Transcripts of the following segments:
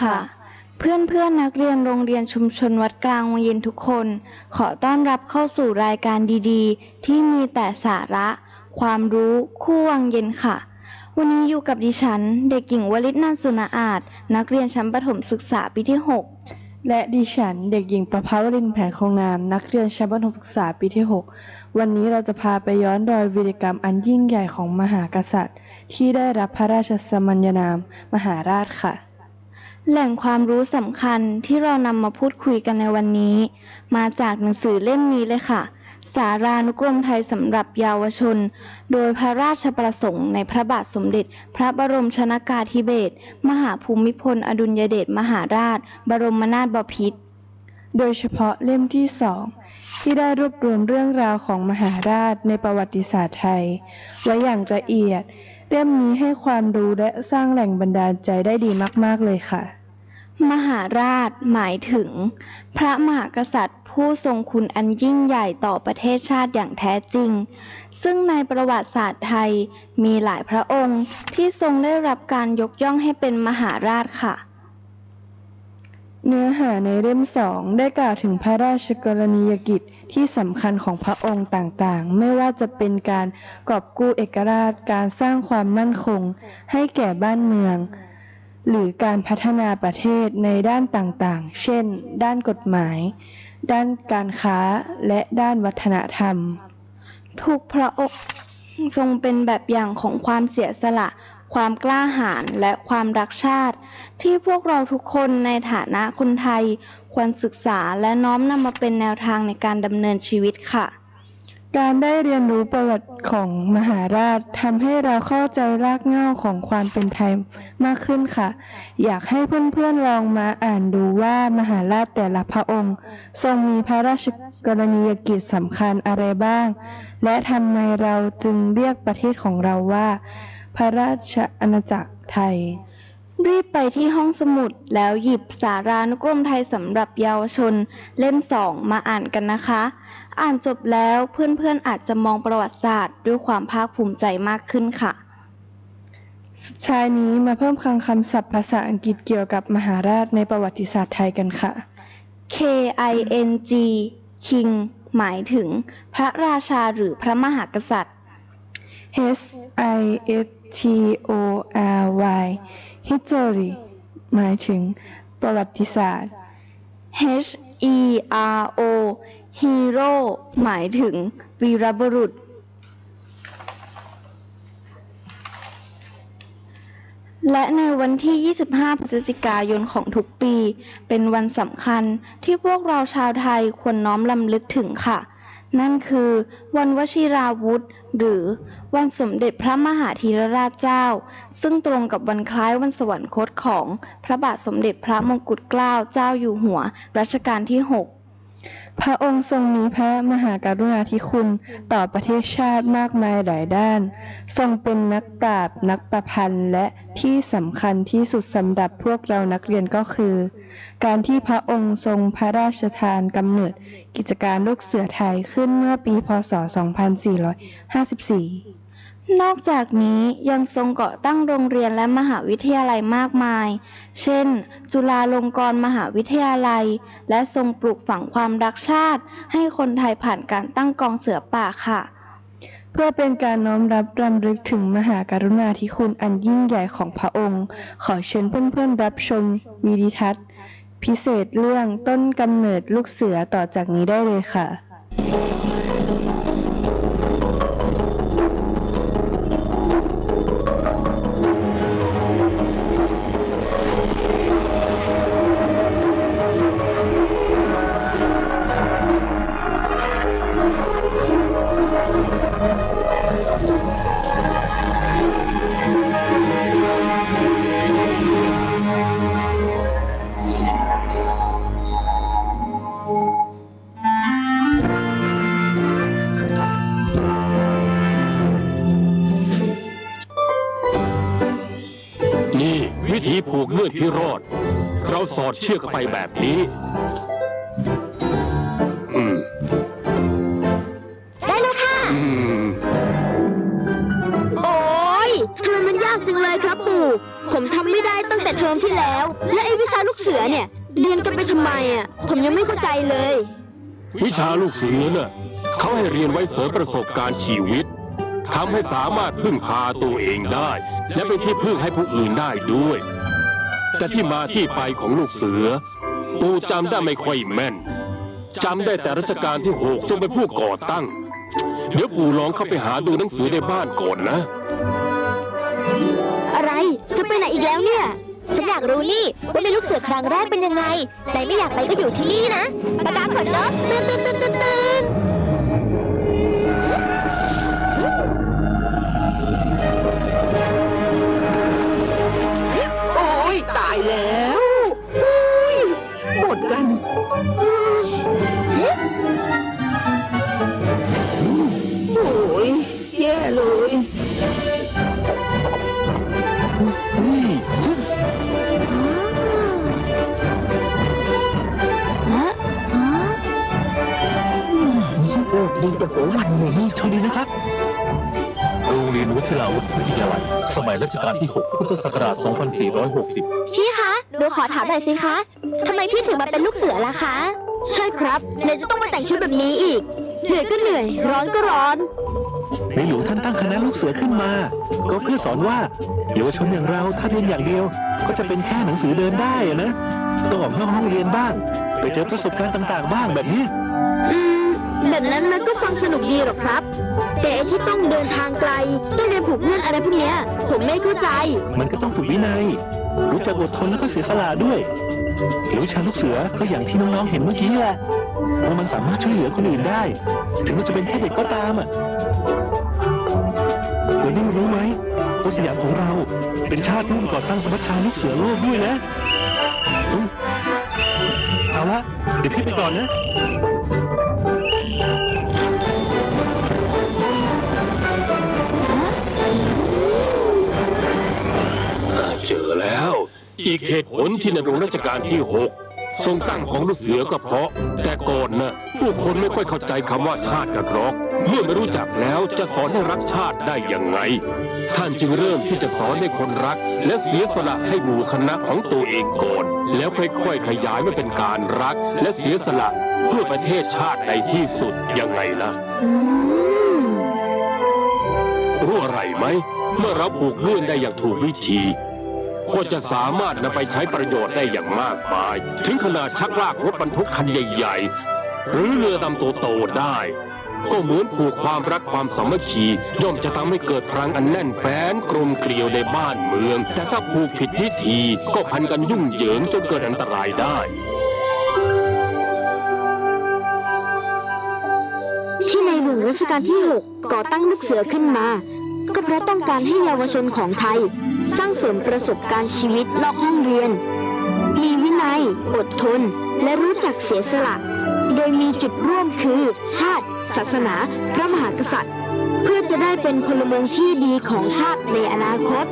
ค่ะ เพื่อนเพื่อนนักเรียนโรงเรียนชุมชนวัดกลางวังเย็นทุกคน ขอต้อนรับเข้าสู่รายการดีๆ ที่มีแต่สาระ ความรู้คู่วังเย็นค่ะ วันนี้อยู่กับดิฉัน เด็กหญิงวลิตนันสุนาอาจ นักเรียนชั้นประถมศึกษาปีที่ 6 และดิฉันเด็กหญิงประภาวรินแผนคงนามนักเรียนชั้นประถมศึกษาปีที่ 6 วันนี้เราจะพาไปย้อนรอยวีรกรรมอันยิ่งใหญ่ของมหากษัตริย์ ที่ได้รับพระราชสมัญนาม มหาราชค่ะ แหล่งความรู้สำคัญที่เรานำมาพูดคุยกันในวันนี้ มาจากหนังสือเล่มนี้เลยค่ะ สารานุกรมไทยสำหรับเยาวชน โดยพระราชประสงค์ในพระบาทสมเด็จ พระบรมชนากาธิเบศรมหาภูมิพล อดุลยเดชมหาราช บรมนาถบพิตรโดยเฉพาะเล่มที่สองที่ได้รวบรวมเรื่องราวของมหาราชในประวัติศาสตร์ไทย ไว้อย่างละเอียด เล่มนี้ให้ความรู้และสร้างแหล่งบันดาลใจได้ดีมาก ๆ เลยค่ะ มหาราชหมายถึง พระมหากษัตริย์ผู้ทรงคุณอันยิ่งใหญ่ต่อประเทศชาติอย่างแท้จริง ซึ่งในประวัติศาสตร์ไทยมีหลายพระองค์ที่ทรงได้รับการยกย่องให้เป็นมหาราชค่ะ เนื้อหาในเล่มสองได้กล่าวถึงพระราชกรณียกิจที่สำคัญของพระองค์ต่างๆ ไม่ว่าจะเป็นการกอบกู้เอกราช การสร้างความมั่นคง ให้แก่บ้านเมือง หรือการพัฒนาประเทศในด้านต่างๆ เช่น ด้านกฎหมาย ด้านการค้า และด้านวัฒนธรรม ทุกพระองค์ทรงเป็นแบบอย่างของความเสียสละ ความกล้าหาญและความรักชาติ ที่พวกเราทุกคนในฐานะคนไทย ควรศึกษาและน้อมนำมาเป็นแนวทางในการดำเนินชีวิตค่ะ การได้เรียนรู้ประวัติของมหาราชทำให้เราเข้าใจรากเหง้าของความเป็นไทยมากขึ้นค่ะ อยากให้เพื่อนๆลองมาอ่านดูว่ามหาราชแต่ละพระองค์ ทรงมีพระราชกรณียกิจสำคัญอะไรบ้าง และทำไมเราจึงเรียกประเทศของเราว่า พระราชอาณาจักรไทย รีบไปที่ห้องสมุดแล้วหยิบสารานุกรมไทยสำหรับเยาวชนเล่มสองมาอ่านกันนะคะ อ่านจบแล้วเพื่อนๆอาจจะมองประวัติศาสตร์ด้วยความภาคภูมิใจมากขึ้นค่ะสุดท้ายนี้มาเพิ่มคลังคำศัพท์ภาษาอังกฤษเกี่ยวกับมหาราชในประวัติศาสตร์ไทยกันค่ะ K I N G King หมายถึง พระราชาหรือพระมหากษัตริย์ H I S T O R Y History หมายถึงประวัติศาสตร์ H E R O Hero หมายถึงวีรบุรุษ และในวันที่ 25 พฤศจิกายนของทุกปี เป็นวันสำคัญที่พวกเราชาวไทยควรน้อมลำลึกถึงค่ะ นั่นคือวันวชิราวุธ หรือวันสมเด็จพระมหาธีรราชเจ้า ซึ่งตรงกับวันคล้ายวันสวรรคตของพระบาทสมเด็จพระมงกุฎเกล้าเจ้าอยู่หัวรัชกาลที่ 6 พระองค์ทรงมีพระมหากรุณาธิคุณต่อประเทศชาติมากมายหลายด้าน ทรงเป็นนักปราบนักประพันธ์และที่สำคัญที่สุดสำหรับพวกเรานักเรียนก็คือ การที่พระองค์ทรงพระราชทานกำเนิดกิจการลูกเสือไทยขึ้นเมื่อปีพศ 2454 นอกจากนี้ยังทรงก่อตั้งโรงเรียนและมหาวิทยาลัยมากมาย เช่น จุฬาลงกรณ์มหาวิทยาลัย และทรงปลูกฝังความรักชาติ ให้คนไทยผ่านการตั้งกองเสือป่าค่ะ เพื่อเป็นการน้อมรับรำลึกถึงมหากรุณาธิคุณอันยิ่งใหญ่ของพระองค์ ขอเชิญเพื่อนๆรับชมวีดิทัศน์ พิเศษเรื่องต้นกำเนิดลูกเสือต่อจากนี้ได้เลยค่ะ อดเชือกเข้าไปแบบนี้ อืม ได้แล้วค่ะ อืม โอ้ยทำไมมันยากจังเลยครับปู่ผมผมทำไม่ได้ตั้งแต่เทอมที่แล้ว และไอ้วิชาลูกเสือเนี่ย เรียนกันไปทำไมอะ ผมยังไม่เข้าใจเลย วิชาลูกเสือน่ะเขาให้เรียนไว้เสริมประสบการณ์ชีวิตทำให้สามารถพึ่งพาตัวเองได้ และเป็นที่พึ่งให้ผู้อื่นได้ด้วย แต่ที่มาที่ไปของลูกเสือ ปู่จำได้ไม่ค่อยแม่นจำได้แต่รัชกาลที่หกจงเป็นผู้ก่อตั้ง เดี๋ยวปู่ลองเข้าไปหาดูหนังสือในบ้านก่อนนะ อะไรจะไปไหนอีกแล้วเนี่ย ฉันอยากรู้นี่ว่าเป็นลูกเสือครั้งแรกเป็นยังไงแต่ไม่อยากไปก็อยู่ที่นี่นะปากกาขนนกตื่นตื่นตื่นตื่น แล้วอุ้ยหมดกันโอ้ยแย่เลยดีแต่หัววันเลยโชคดีนะครับ โรงเรียนวชิราวุธวิทยาลัย สมัยรัชกาลที่ 6 พุทธศักราช 2460พี่คะ หนูขอถามหน่อยสิคะทำไมพี่ถึงมาเป็นลูกเสือล่ะคะ ใช่ครับไหนจะต้องมาแต่งชุดแบบนี้อีก เหนื่อยก็เหนื่อย ร้อนก็ร้อน ในหลวงท่านตั้งคณะลูกเสือขึ้นมา ก็เพื่อสอนว่าเยาวชนอย่างเราถ้าเรียนอย่างเดียว ก็จะเป็นแค่หนังสือเดินได้อะนะต้องออกนอกห้องเรียนบ้าง ไปเจอประสบการณ์ต่างๆ บ้างแบบนี้ อืม แบบนั้นมันก็ฟังสนุกดีหรอกครับ แต่ไอ้ที่ต้องเดินทางไกล ต้องเรียนผูกเงื่อนอะไรพวกเนี้ย ผมไม่เข้าใจ มันก็ต้องฝึกวินัย รู้จักอดทนแล้วก็เสียสละด้วยหรือวิชาลูกเสือก็อย่างที่น้องๆเห็นเมื่อกี้แหละว่ามันสามารถช่วยเหลือคนอื่นได้ ถึงมันจะเป็นแค่เด็กก็ตามอะวันนี้รู้ไหมว่าสยามของเราเป็นชาติร่วมก่อตั้งสมัชชาลูกเสือโลกด้วยนะเอาละเดี๋ยวพี่ไปก่อนนะ อีกเหตุผลที่ในหลวงรัชกาลที่หกทรงตั้งของลูกเสือก็เพราะ แต่ก่อนน่ะผู้คนไม่ค่อยเข้าใจคำว่าชาติกันหรอก เมื่อไม่รู้จักแล้วจะสอนให้รักชาติได้ยังไง ท่านจึงเริ่มที่จะสอนให้คนรัก และเสียสละให้หมู่คณะของตัวเองก่อน แล้วค่อยๆขยายมาเป็นการรัก และเสียสละเพื่อประเทศชาติในที่สุดยังไงล่ะอืมรู้อะไรไหม เมื่อเราผูกเงื่อนได้อย่างถูกวิธี ก็จะสามารถนำไปใช้ประโยชน์ได้อย่างมากมาย ถึงขนาดชักลากรถบรรทุกคันใหญ่ ๆ หรือเรือดำโตๆได้ ก็เหมือนผูกความรักความสามัคคีย่อมจะทำให้เกิดพลังอันแน่นแฟ้นกลมเกลียวในบ้านเมือง แต่ถ้าผูกผิดวิธีก็พันกันยุ่งเหยิงจนเกิดอันตรายได้ที่ในหลวงรัชกาลที่ 6 ก่อตั้งลูกเสือขึ้นมา ก็เพราะต้องการให้เยาวชนของไทย สร้างเสริมประสบการณ์ชีวิตนอกห้องเรียน มีวินัย อดทน และรู้จักเสียสละ โดยมีจุดร่วมคือ ชาติ ศาสนา พระมหากษัตริย์ เพื่อจะได้เป็นพลเมืองที่ดีของชาติในอนาคต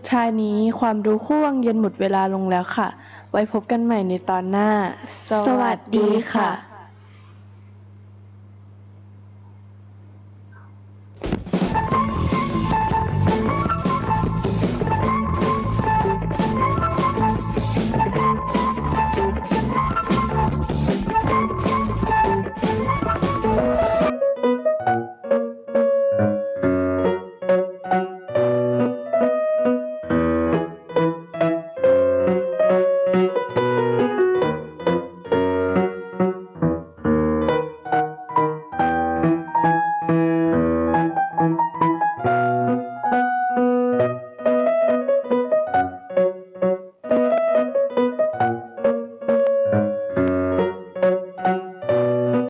สุดท้ายนี้ความรู้คู่วังเย็นหมดเวลาลงแล้วค่ะ ไว้พบกันใหม่ในตอนหน้า สวัสดีค่ะ